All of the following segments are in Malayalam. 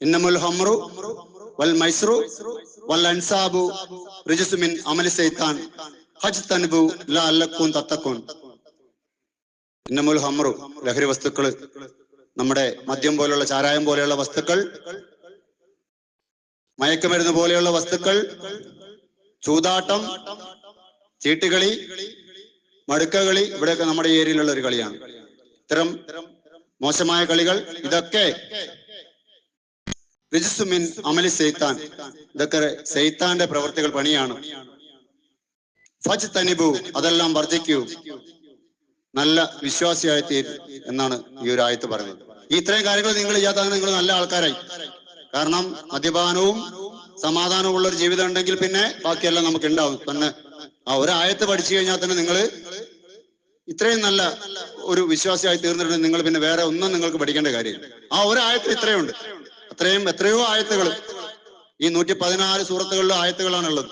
ഇന്നമുൽ ഹംറു വൽ മൈസറു വൽ അൻസാബു റിജസു മിൻ അമലി സൈത്താൻ ഹജ് തൻബു ലാ അല്ലക്കൂൻ ഇന്നമുൽ ഹംറു ലഹരി വസ്തുക്കൾ നമ്മുടെ മദ്യം പോലെയുള്ള ചാരായം പോലെയുള്ള വസ്തുക്കൾ മയക്കുമരുന്ന് പോലെയുള്ള വസ്തുക്കൾ ചൂതാട്ടം ചീട്ടുകളി മടുക്കകളി ഇവിടെയൊക്കെ നമ്മുടെ ഏരിയയിലുള്ള ഒരു കളിയാണ്. ഇത്തരം മോശമായ കളികൾ ഇതൊക്കെ റിജിസുമിൻ ഇതൊക്കെ സെയ്ത്താന്റെ പ്രവർത്തികൾ പണിയാണ്. ഫജ് തനിബു അതെല്ലാം വർദ്ധിക്കൂ നല്ല വിശ്വാസിയായി തീരും എന്നാണ് ഈ ഒരു ആയത്ത് പറയുന്നത്. ഈ ഇത്രയും കാര്യങ്ങൾ നിങ്ങൾ ചെയ്യാത്ത നിങ്ങൾ നല്ല ആൾക്കാരായി. കാരണം മദ്യപാനവും സമാധാനവും ഉള്ള ഒരു ജീവിതം ഉണ്ടെങ്കിൽ പിന്നെ ബാക്കിയെല്ലാം നമുക്ക് ഉണ്ടാവും തന്നെ ആ ഒരു ആയത്ത് പഠിച്ചു കഴിഞ്ഞാൽ തന്നെ നിങ്ങൾ ഇത്രയും നല്ല ഒരു വിശ്വാസിയായി തീർന്നിട്ടുണ്ടെങ്കിൽ നിങ്ങൾ പിന്നെ വേറെ ഒന്നും നിങ്ങൾക്ക് പഠിക്കേണ്ട കാര്യമില്ല. ആ ഒരു ആയത്തിൽ ഇത്രയുണ്ട്. അത്രയും എത്രയോ ആയത്തുകൾ ഈ നൂറ്റി പതിനാല് സുഹൃത്തുക്കളിലും ആയത്തുകളാണുള്ളത്.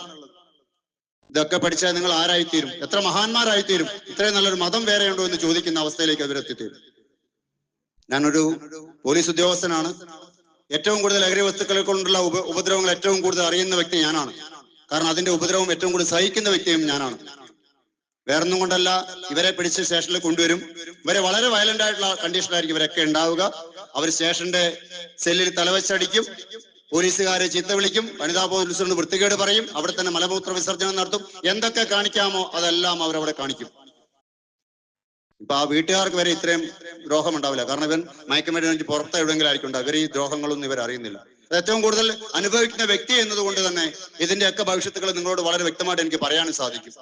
ഇതൊക്കെ പഠിച്ചാൽ നിങ്ങൾ ആരായിത്തീരും? എത്ര മഹാന്മാരായിത്തീരും? ഇത്രയും നല്ലൊരു മതം വേറെ ഉണ്ടോ എന്ന് ചോദിക്കുന്ന അവസ്ഥയിലേക്ക് അവരെത്തിത്തീരും ഞാനൊരു പോലീസ് ഉദ്യോഗസ്ഥനാണ്. ഏറ്റവും കൂടുതൽ ലഹരി വസ്തുക്കളെ കൊണ്ടുള്ള ഉപ ഉപദ്രവങ്ങൾ ഏറ്റവും കൂടുതൽ അറിയുന്ന വ്യക്തി ഞാനാണ്. കാരണം അതിന്റെ ഉപദ്രവം ഏറ്റവും കൂടുതൽ സഹിക്കുന്ന വ്യക്തിയും ഞാനാണ്. വേറൊന്നും കൊണ്ടല്ല ഇവരെ പിടിച്ച് സ്റ്റേഷനിൽ കൊണ്ടുവരും. ഇവരെ വളരെ വയലന്റ് ആയിട്ടുള്ള കണ്ടീഷനായിരിക്കും ഇവരൊക്കെ ഉണ്ടാവുക. അവർ സ്റ്റേഷന്റെ സെല്ലിൽ തലവച്ചടിക്കും പോലീസുകാരെ ചീത്ത വിളിക്കും വനിതാ പോലീസിനോട് വൃത്തികേട് പറയും അവിടെ തന്നെ മലമൂത്ര വിസർജനം നടത്തും. എന്തൊക്കെ കാണിക്കാമോ അതെല്ലാം അവരവിടെ കാണിക്കും. ഇപ്പൊ ആ വീട്ടുകാർക്ക് വരെ ഇത്രയും ദ്രോഹം ഉണ്ടാവില്ല കാരണം ഇവൻ മയക്കുമരുന്ന് പുറത്ത് എവിടെയെങ്കിലും ആയിരിക്കും ഉണ്ടാവുക. ഇവർ ഈ ദ്രോഹങ്ങളൊന്നും ഇവർ അറിയുന്നില്ല. ഏറ്റവും കൂടുതൽ അനുഭവിക്കുന്ന വ്യക്തി എന്നതുകൊണ്ട് തന്നെ ഇതിന്റെയൊക്കെ ഭവിഷ്യത്തുകൾ നിങ്ങളോട് വളരെ വ്യക്തമായിട്ട് എനിക്ക് പറയാനും സാധിക്കും.